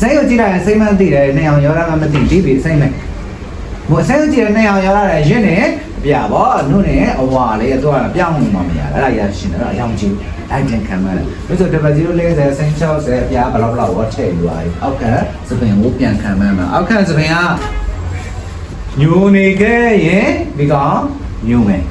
စိတ်ကိုကြည့်လိုက်ရင်စိတ်မှန်းသိတယ်နှစ်အောင်ရောရမှမသိဒီပြီစိတ်မဲ့ဘို့စိတ်ကိုကြည့်ရင်နှစ်အောင်ရောရတယ်ရင်းနေအပြဗောနုနဲ့အဝါလေးအတော့ပြောင်းနေမှာမရအဲ့ဒါရရှင်တယ်အဲ့ဒါအယောင်ကြည့်လိုက်တင်ခံမယ်လို့ဆိုတော့040စိတ်60အပြဘလောက်ဘလောက်ဝတ်ထည့်ယူပါအောက်ကစပင်ကိုပြန်ခံမယ်မှာအောက်ကစပင်ကညူနေခဲ့ရင်ဒီကောင်ညူမယ်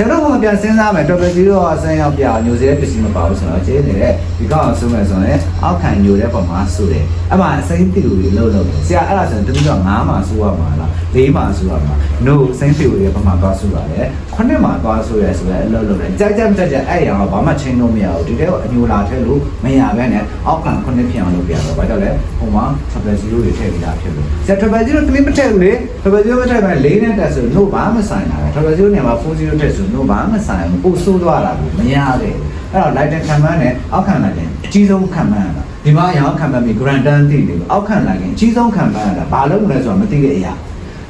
ကျွန်တော်ကပြန်စဉ်းစားမယ်တော်တော်ကြီးတော့အစမ်းရောက်ပြညိုစေတဲ့ပစ္စည်းမပါဘူးဆိုတော့ကျေးနေတဲ့ဒီကောင်အဆုံးမယ်ဆိုရင်အောက်ခံညိုတဲ့ပုံမှာဆိုတယ်အမှအစိမ့်တီတွေလှုပ်လှုပ်ဆရာအဲ့ဒါဆိုရင်တတိယ9မှာဆိုရမှာလား4မှာဆိုရမှာ no စိမ့်တီတွေပုံမှာသွားဆိုရတယ်9မှာသွားဆိုရဲဆိုရဲလှုပ်လှုပ်တယ်ကြိုက်ကြက်ကြက်ကြက်အဲ့ရောဘာမှချင်းလို့မရဘူးဒီတဲ့ကအညိုလာထဲလို့မရဘဲနဲ့အောက်ခံ9ဖြစ်အောင်လုပ်ပြတော့ဘာကြောင့်လဲဟိုမှာ triple zero တွေထည့်ပြီးသားဖြစ်လို့ဆရာ triple zero ကလစ်မထည့်ဘူးလေ triple zero မထည့်ပဲ4နဲ့တက်ဆို no ဘာမှမဆိုင်တာ triple zero နေရာမှာ40ထည့်ဆို no ဘာမှမဆိုင်ဘူးပို့ဆိုးသွားတာဘူးမရခဲ့ဘူးအဲ့တော့ light ခံမှန်းနဲ့အောက်ခံလိုက်ရင်အကြီးဆုံးခံမှန်းရတာဒီမှာရောခံမှန်းပြီး grand tan တိတယ်အောက်ခံလိုက်ရင်အကြီးဆုံးခံမှန်းရတာဘာလို့လဲဆိုတော့မသိတဲ့အရာ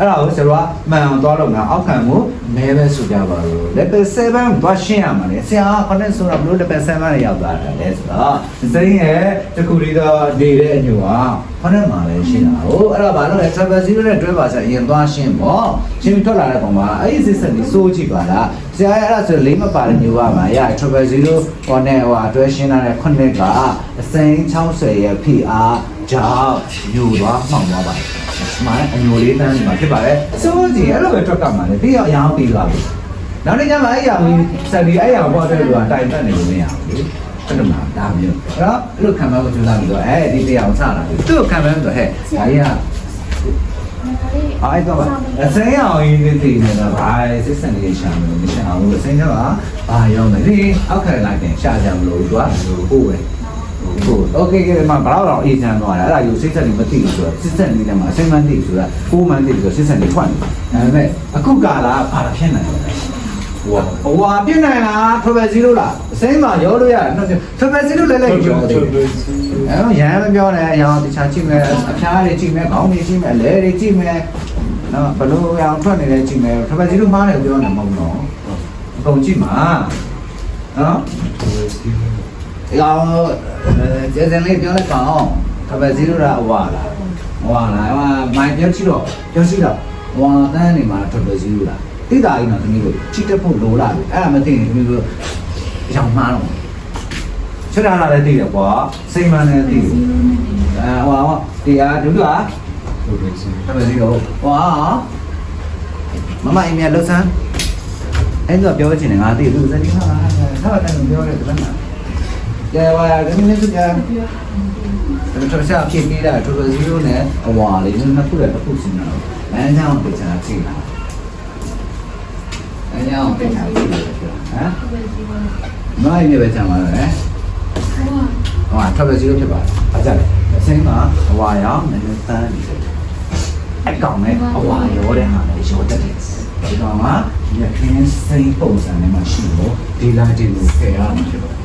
အဲ့ဒါကိုဆရာကမှန်အောင်သွားလို့ငါအောက်ခံကိုမဲပဲဆိုကြပါလို့ level 7သွားရှင်းရမှာလေဆရာကခနဲ့ဆိုတော့ဘလို့ level 7နဲ့ရောက်သွားတာလဲဆိုတော့စိမ့်ရဲ့တခုလေးတော့နေတဲ့အညိုကခနဲ့မှာလည်းရှင်းတာဟုတ်အဲ့ဒါဘာလို့လဲ level 0နဲ့တွဲပါဆက်အရင်သွားရှင်းပေါ့ရှင်းပြီးထွက်လာတဲ့ပုံမှာအဲ့ဒီ system ကြီးစိုးကြည့်ပါလားဆရာအဲ့ဒါဆိုလေးမပါတဲ့ညိုကမှာရ level 0ဟောနဲ့ဟိုအတွဲရှင်းလာတဲ့ခုနှစ်ကအစိမ်း60ရဲ့ PR ကြောင့်ညိုသွားမှောင်သွားပါတယ် မာအညိုလေးတန်းနေမှာဖြစ်ပါတယ်စိုးကြည့်အဲ့လိုပဲထွက်ကမှာလေပြီးတော့အရောင်းပြီးသွားပြီနောက်နေ့ကျမှအဲ့ရမီဆက်ပြီးအဲ့ရပေါ်တဲ့လူကတိုင်တက်နေလို့မရဘူးလေအဲ့လိုမှဒါမျိုးအဲ့တော့အဲ့လိုခံမကိုကြိုးစားပြီးတော့အဲဒီတရားကိုစလာပြီသူ့ကိုခံမဆိုဟဲ့ဒါကြီးကအဲ့တော့အစိမ်းအောင်ရင်းနေတည်နေတာဘာစစ်စံလေးရှာမလို့မရှာဘူးအစိမ်းတော့ဘာရောက်နေဒီအောက်ခက်လိုက်တယ်ရှာကြမလို့သူကဟုတ်ပဲဟုတ် โอเคကဲမှာဘလောက်တော့အေးချမ်းသွားတာအဲ့ဒါယူစိတ်ဆက်နေမသိဘူးဆိုတော့စစ်ဆက်နေတယ်မှာအစိမ်းမှန်းသိဆိုတာကိုမှန်းသိဆိုတော့စစ်ဆက်နေထွက်နေဒါပေမဲ့အခုကာလာဘာဖြစ်နေလဲ ဟိုဟိုဟာပြစ်နိုင်လားထဘယ်0လားအစိမ်းမှာရောလို့ရတယ်နော်ထဘယ်0လဲလဲရောတယ်အဲတော့ရမ်းမပြောနဲ့အရောင်တခြားကြည့်မယ်အဖျားတွေကြည့်မယ်ခေါင်းတွေကြည့်မယ်အလဲတွေကြည့်မယ်နော်ဘလို့အောင်ထွက်နေတယ်ကြည့်မယ်ထဘယ်0မှားတယ်ပြောနေမဟုတ်တော့အကုန်ကြည့်မှာနော်အ ရောင်ကျေစင်လေးပြောလိုက်ပါအောင်ထဘယ်0လားဟွာလားဟွာလားဟွာမိုင်ပြောကြည့်တော့ပြောကြည့်တော့ဟွာတန်းနေမှာထဘယ်0လားတိတာကြီးတော့တမီးတို့ချိတက်ဖို့လိုလာပြီအဲ့ဒါမသိရင်တမီးတို့ရောင်မှားတော့ချစ်တာလာလည်းသိတယ်ကွာစိတ်မှန်လည်းသိတယ်အဲဟိုဟောတရားဒုက္ခတမစီတော့ဟောမမအိမ်မြလှဆန်းအဲ့တော့ပြောချင်တယ်ငါသိသူစနေဟာဟာတယ်ပြောတယ်တမန် ကဲဝါဒီနေ့သူကဒါတော့ဆက်ဖြစ်ပြီးတာတူတူဇီရိုနဲ့အဝါလေးနှစ်ခုလည်းတစ်ခုစင်တော့လမ်းကြောင်းပြချာကြည့်လာအညာအောင်ပြင်ထားပြီဟမ်နိုင်နေပဲကြမှာလေဟောထွက်ပဲစီလို့ဖြစ်ပါအကြတယ်အစင်းမှာအဝါရောင်နည်းနည်းတန်းနေတယ်အကောင်နဲ့အဝါရောတဲ့ဟာလည်းရောတတ်တယ်ဒီကောင်ကရခင်းစိမ့်ပုံစံနဲ့မှရှိလို့ဒီလာတင်ကိုဖယ်ရမှာဖြစ်ပါတယ်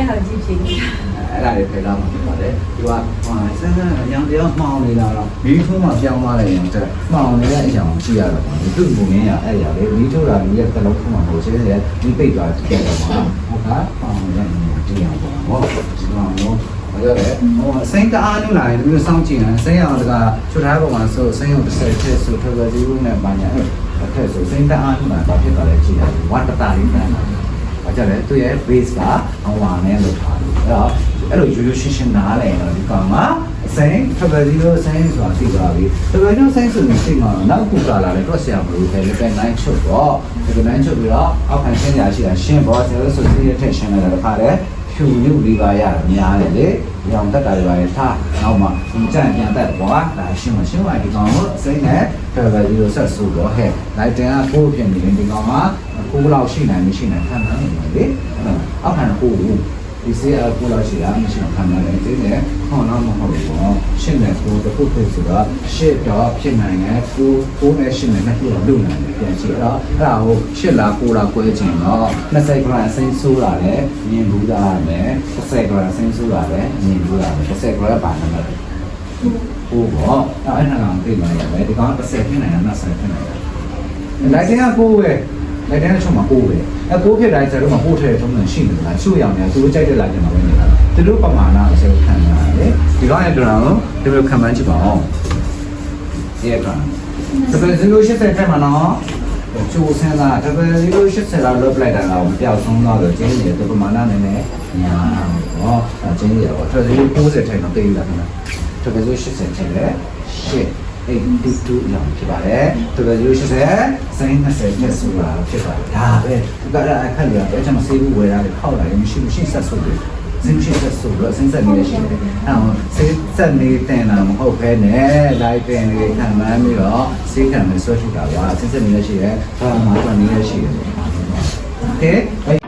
အဲ့ဟာကြည့်ဖြစ်နေတာအဲ့ဒါတွေဖယ်လာမှာဖြစ်ပါတယ်ဒီကဟာစမ်းစမ်းရောင်တရားမှောင်နေတာတော့မီးထိုးမှပြောင်းသွားတယ်ရင်တဲ့မှောင်နေတဲ့အကြောင်းရှိရတော့ဒီသူ့ဘုံရင်းရအဲ့ရလေမီးထိုးတာမီးရဲ့ကလုံးထုံးမှာဟိုရှင်းတယ်မီးပိတ်သွားတယ်တော့မှာဟုတ်ကမှောင်နေတဲ့တရားပေါ့ဟောဒီကောင်တော့ဘာကြောလဲဟိုစိတ်တအားနုလာရင်ဒီလိုစောင့်ကြည့်ရင်စိတ်အောင်တကချွတ်ထားပုံမှာဆိုစိတ်အောင်တစ်ဆယ်ထက်ဆိုထပ်ပဲဒီလိုနဲ့ပါညာအဲ့ထက်ဆိုစိတ်တအားနုလာဘာဖြစ်သွားလဲကြည့်ရတယ်ဝတ်တတာလေးတန်းတာ ဘာကြောလဲသူရဲ့ base ကအဝါနဲ့လောက်ထားတယ်အဲ့တော့အဲ့လိုရိုးရိုးရှင်းရှင်းနားလည်တော့ဒီကောင်ကအစိမ်းထပ်ပဲဒီလိုစိမ်းဆိုတာသိသွားပြီထပ်ပဲဒီစိမ်းဆိုရင်သိမှာနောက်ခုကလာတယ်တော့ဆရာမလို့ပဲလည်းပဲနိုင်ချုပ်တော့ဒီနိုင်ချုပ်ပြီးတော့အောက်ခံရှင်းရရှိတာရှင်းပေါ်ဆရာဆိုသိရတဲ့ရှင်းလာတာခါတယ် ဖြူညုပ်လေးပါရများတယ်လေ။ရောင်တက်တာတွေပါရထားနောက်မှကြံ့ပြန်တက်ပွားဒါရှင်းမရှင်းပါဒီကောင်ကိုစိတ်နဲ့တော်တော်ဒီလိုဆက်ဆိုတော့ဟဲ့လိုက်တန်ကကိုယ်ဖြစ်နေရင်ဒီကောင်ကကိုယ်လောက်ရှိနိုင်မရှိနိုင်ခံနိုင်နေလေ။အောက်ခံကိုယ် ဒီစေအကိုလောက်ရှိတာမရှိတော့ခံနိုင်တယ်ဒီနဲ့ဟောတော့မဟုတ်ဘူးပေါ့ရှင်းတဲ့ကိုတစ်ခုဖြစ်ဆိုတော့ရှစ်တော့ဖြစ်နိုင်တယ်ကိုကိုနဲ့ရှင်းတဲ့နှစ်ခုတော့လုပ်နိုင်တယ်ပြန်ရှိတော့အဲ့ဒါကိုရှစ်လားကိုလားကွဲချင်တော့20 gram အစိမ်းဆိုးတာလည်းမြင်ဘူးသားမယ်30 gram အစိမ်းဆိုးတာလည်းမြင်ဘူးသားမယ်30 gram ပါနေတယ်ဟုတ်ပေါ့အဲ့ဒါကောင်သိမှရမယ်ဒီကောင်30ဖြစ်နိုင်တာ20ဖြစ်နိုင်တယ်လိုက်တဲ့ကကိုပဲ လိုက်တဲ့ချုံမှာကိုပဲအဲကိုဖြစ်တိုင်းကျတော့မပို့ထဲထုံးနေရှိနေတယ်လားရှုရအောင်များသူတို့ကြိုက်တဲ့လာကြမှာပဲနေတာသူတို့ပမာဏကိုဆက်ခံရတယ်ဒီကောင်ရဲ့ ground ကိုဒီလိုခံမှန်းကြည့်ပါဦးဒီရဲ့ ground တပည့်080ထက်မှာနော်ကျိုးဆန်းတာတပည့်080လောက်လုပ်လိုက်တာကပျောက်ဆုံးတော့ကျင်းနေတယ်ပမာဏနည်းနည်းညာဟောအကျင်းနေတော့တပည့်90ထက်တော့တေးလာခဏတပည့်080ထက်လေရှစ် 822လောက်ဖြစ်ပါတယ်တပည့်080စိန်း20နဲ့ဆိုတာဖြစ်ပါတယ်ဒါပဲဒီကရအခက်ရအဲ့ကျွန်မစေးဘူးဝယ်ရတယ်ခောက်လာရင်မရှိမရှိဆက်ဆုပ်တယ်စင်းရှိဆက်ဆိုတော့စင်းဆက်နေရှိတယ်။အဲတော့စင်းဆက်နေတင်တာမဟုတ်ဘဲနဲ့လိုက်တင်နေခံမှန်းပြီးတော့စိတ်ခံနေဆွဲရှိတာပါစင်းဆက်နေရှိရဲဘာမှမနေရှိတယ်။ Okay အဲ့